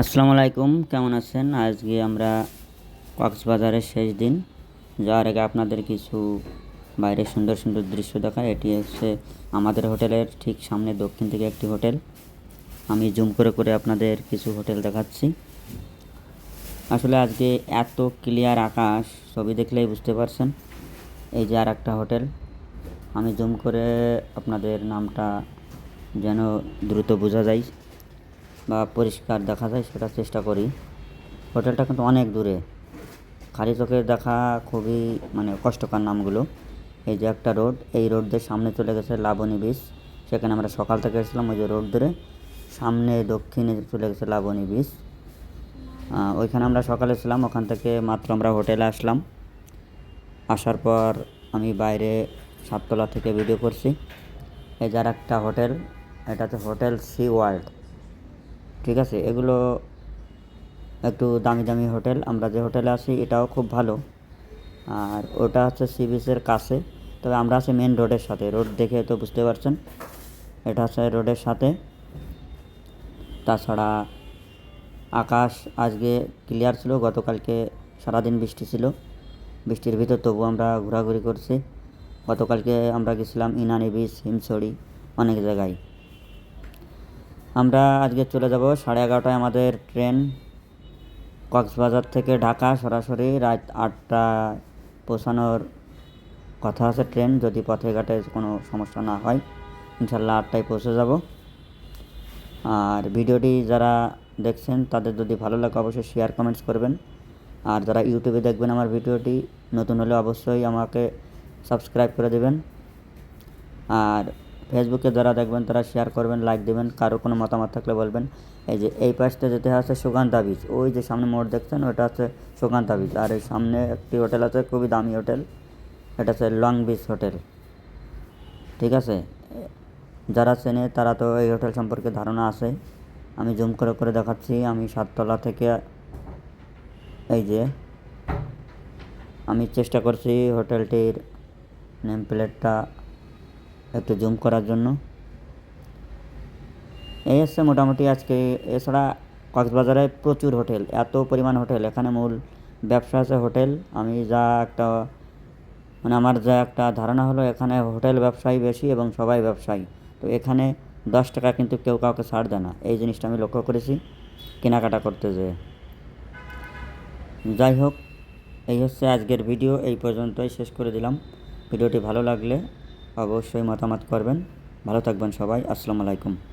আসসালামু আলাইকুম, কেমন আছেন? আজকে আমরা কক্সবাজারের শেষ দিন। যাওয়ার আগে আপনাদের কিছু বাইরের সুন্দর সুন্দর দৃশ্য দেখায় এটি হচ্ছে আমাদের হোটেলের ঠিক সামনে দক্ষিণ থেকে একটি হোটেল। আমি জুম করে করে আপনাদের কিছু হোটেল দেখাচ্ছি। আসলে আজকে এত ক্লিয়ার আকাশ, ছবি দেখলেই বুঝতে পারছেন। এই যে আর একটা হোটেল। আমি জুম করে আপনাদের নামটা যেন দ্রুত বোঝা যায়। বা পরিষ্কার দেখা যায় সেটা চেষ্টা করি। হোটেলটা কিন্তু অনেক দূরে। খালি চোখে দেখা খুবই মানে কষ্টকর নামগুলো। এই যে একটা রোড, এই রোড দিয়ে সামনে চলে গেছে লাবণী বিচ সেখানে আমরা সকাল থেকে এসেছিলাম ওই যে রোড ধরে। সামনে দক্ষিণে চলে গেছে লাবণী বিচ ওইখানে আমরা সকালে ছিলাম, ওখান থেকে মাত্র আমরা হোটেলে আসলাম। আসার পর আমি বাইরে সাততলা থেকে ভিডিও করছি। এই যার একটা হোটেল, এটা হচ্ছে হোটেল সি ওয়ার্ল্ড ঠিক আছে, এগুলো একটু দামি দামি হোটেল, আমরা যে হোটেলে আছি এটাও খুব ভালো। আর ওটা হচ্ছে সি বিচের কাছে, তবে আমরা আছি মেন রোডের সাথে। রোড দেখে তো বুঝতে পারছেন, এটা হচ্ছে রোডের সাথে। তাছাড়া আকাশ আজকে ক্লিয়ার ছিল, গতকালকে সারাদিন বৃষ্টি ছিল। বৃষ্টির ভিতর তবু আমরা ঘোরাঘুরি করছি। গতকালকে আমরা গেছিলাম ইনানি বিচ হিমছড়ি, অনেক জায়গায়। আমরা আজকে চলে যাব সাড়ে এগারোটায় আমাদের ট্রেন কক্সবাজার থেকে ঢাকা সরাসরি রাত আটটা পৌঁছানোর কথা আছে ট্রেন, যদি পথে ঘাটে কোনো সমস্যা না হয় ইনশাল্লাহ আটটায় পৌঁছে যাব। আর ভিডিওটি যারা দেখছেন, তাদের যদি ভালো লাগে অবশ্যই শেয়ার কমেন্টস করবেন। আর যারা ইউটিউবে দেখবেন আমার ভিডিওটি, নতুন হলে অবশ্যই আমাকে সাবস্ক্রাইব করে দেবেন। আর ফেসবুকে যারা দেখবেন, তারা শেয়ার করবেন লাইক দেবেন, কারও কোনো মতামত থাকলে বলবেন। এই যে, এই পাশটা যেতে আছে সুকান্তা বিচ ওই যে সামনে মোড় দেখছেন, ওটা হচ্ছে সুকান্তা বিচ আর এই সামনে একটি হোটেল আছে, খুবই দামি হোটেল এটা হচ্ছে লং বিচ হোটেল ঠিক আছে? যারা চেনে, তারা তো এই হোটেল সম্পর্কে ধারণা আছে। আমি জুম করে করে দেখাচ্ছি। আমি সাততলা থেকে, এই যে, আমি চেষ্টা করছি হোটেলটির নেম প্লেটটা একটু জুম করার জন্য। এই হচ্ছে মোটামুটি আজকে। এছাড়া কক্সবাজারে প্রচুর হোটেল, এত পরিমাণ হোটেল। এখানে মূল ব্যবসা আছে হোটেল। আমি যা একটা মানে আমার যা একটা ধারণা হলো, এখানে হোটেল ব্যবসায়ী বেশি এবং সবাই ব্যবসায়ী। তো এখানে দশ টাকা কিন্তু কেউ কাউকে ছাড় দেয় না। এই জিনিসটা আমি লক্ষ্য করেছি কেনাকাটা করতে যেয়ে যাই হোক, এই হচ্ছে আজকের ভিডিও। এই পর্যন্তই শেষ করে দিলাম। ভিডিওটি ভালো লাগলে অবশ্যই মতামত করবেন। ভালো থাকবেন সবাই। আসসালামু আলাইকুম।